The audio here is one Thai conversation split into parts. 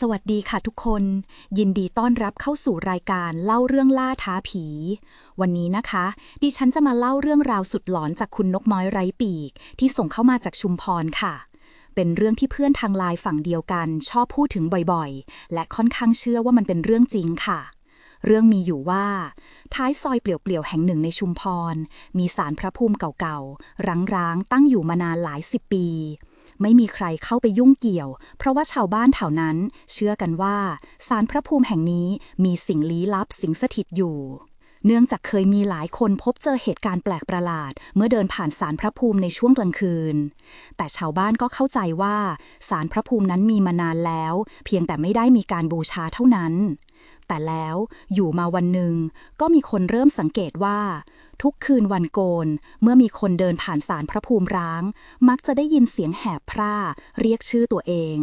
สวัสดีค่ะทุกคน ยินดีต้อนรับเข้าสู่รายการเล่าเรื่องล่าท้าผี วันนี้นะคะ ดิฉันจะมาเล่าเรื่องราวสุดหลอนจากคุณนกน้อยไร้ปีก ที่ส่งเข้ามาจากชุมพรค่ะ เป็นเรื่องที่เพื่อนทางไลน์ฝั่งเดียวกัน ชอบพูดถึงบ่อยๆ และค่อนข้างเชื่อว่ามันเป็นเรื่องจริงค่ะ เรื่องมีอยู่ว่า ท้ายซอยเปลี่ยวๆแห่งหนึ่งในชุมพร มีศาลพระภูมิเก่าๆร้างๆตั้งอยู่มานานหลายสิบปี ไม่มีใครเข้าไปยุ่งเกี่ยว เพราะว่าชาวบ้านแถวนั้น เชื่อกันว่าศาลพระภูมิแห่งนี้มีสิ่งลี้ลับสิงสถิตอยู่ เนื่องจากเคยมีหลายคนพบเจอเหตุการณ์แปลกประหลาด เมื่อเดินผ่านศาลพระภูมิในช่วงกลางคืน แต่ชาวบ้านก็เข้าใจว่าศาลพระภูมินั้นมีมานานแล้ว เพียงแต่ไม่ได้มีการบูชาเท่านั้นแต่แล้วอยู่มาวันหนึ่งก็มีคนเริ่มสังเกตว่า ทุกคืนวันโกน เมื่อมีคนเดินผ่านศาลพระภูมิร้าง มักจะได้ยินเสียงแหบพร่า เรียกชื่อตัวเอง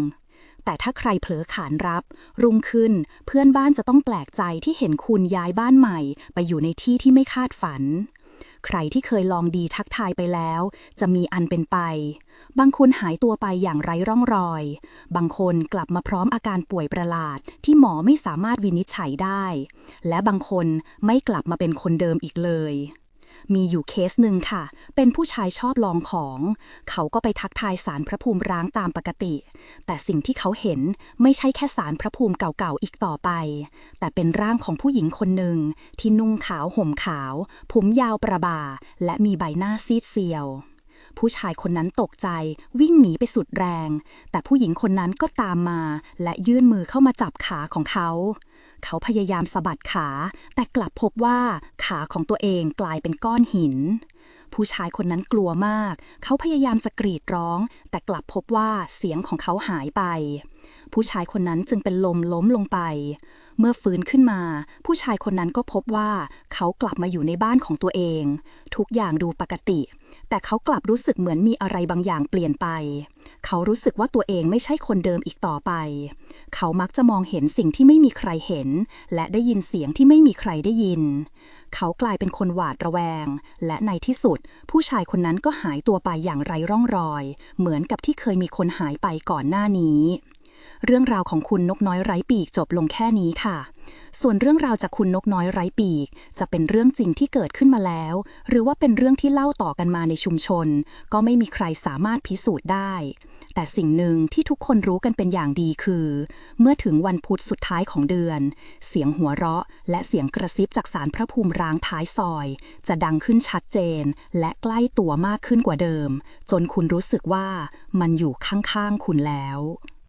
แต่ถ้าใครเผลอขานรับ รุ่งขึ้น เพื่อนบ้านจะต้องแปลกใจที่เห็นคุณย้ายบ้านใหม่ ไปอยู่ในที่ที่ไม่คาดฝัน ใครที่เคยลองดีทักทายไปแล้ว จะมีอันเป็นไป บางคนหายตัวไปอย่างไร้ร่องรอย บางคนกลับมาพร้อมอาการป่วยประหลาด ที่หมอไม่สามารถวินิจฉัยได้ และบางคนไม่กลับมาเป็นคนเดิมอีกเลย มีอยู่เคสหนึ่งค่ะ เป็นผู้ชายชอบลองของ เขาก็ไปทักทายสารพระภูมิร้างตามปกติ แต่สิ่งที่เขาเห็นไม่ใช่แค่สารพระภูมิเก่าๆอีกต่อไป แต่เป็นร่างของผู้หญิงคนหนึ่ง ที่นุ่งขาวห่มขาว ผมยาวประบา และมีใบหน้าซีดเซียวผู้ชายคนนั้นตกใจวิ่งหนีไปสุดแรง แต่ผู้หญิงคนนั้นก็ตามมา และยื่นมือเข้ามาจับขาของเขา เขาพยายามสะบัดขา แต่กลับพบว่าขาของตัวเองกลายเป็นก้อนหิน ผู้ชายคนนั้นกลัวมาก เขาพยายามจะกรีดร้อง แต่กลับพบว่าเสียงของเขาหายไป ผู้ชายคนนั้นจึงเป็นลมล้มลงไป เมื่อฟื้นขึ้นมา ผู้ชายคนนั้นก็พบว่าเขากลับมาอยู่ในบ้านของตัวเอง ทุกอย่างดูปกติ แต่เขากลับรู้สึกเหมือนมีอะไรบางอย่างเปลี่ยนไป เขารู้สึกว่าตัวเองไม่ใช่คนเดิมอีกต่อไป เขามักจะมองเห็นสิ่งที่ไม่มีใครเห็น และได้ยินเสียงที่ไม่มีใครได้ยิน เขากลายเป็นคนหวาดระแวง และในที่สุด ผู้ชายคนนั้นก็หายตัวไปอย่างไร้ร่องรอย เหมือนกับที่เคยมีคนหายไปก่อนหน้านี้ เรื่องราวของคุณนกน้อยไร้ปีกจบลงแค่นี้ค่ะ ส่วนเรื่องราวจากคุณนกน้อยไร้ปีก จะเป็นเรื่องจริงที่เกิดขึ้นมาแล้ว หรือว่าเป็นเรื่องที่เล่าต่อกันมาในชุมชน ก็ไม่มีใครสามารถพิสูจน์ได้ แต่สิ่งหนึ่งที่ทุกคนรู้กันเป็นอย่างดีคือ เมื่อถึงวันพุธสุดท้ายของเดือน เสียงหัวเราะ และเสียงกระซิบจากสารพระภูมิร้างท้ายซอย จะดังขึ้นชัดเจน และใกล้ตัวมากขึ้นกว่าเดิม จนคุณรู้สึกว่ามันอยู่ข้างๆคุณแล้ว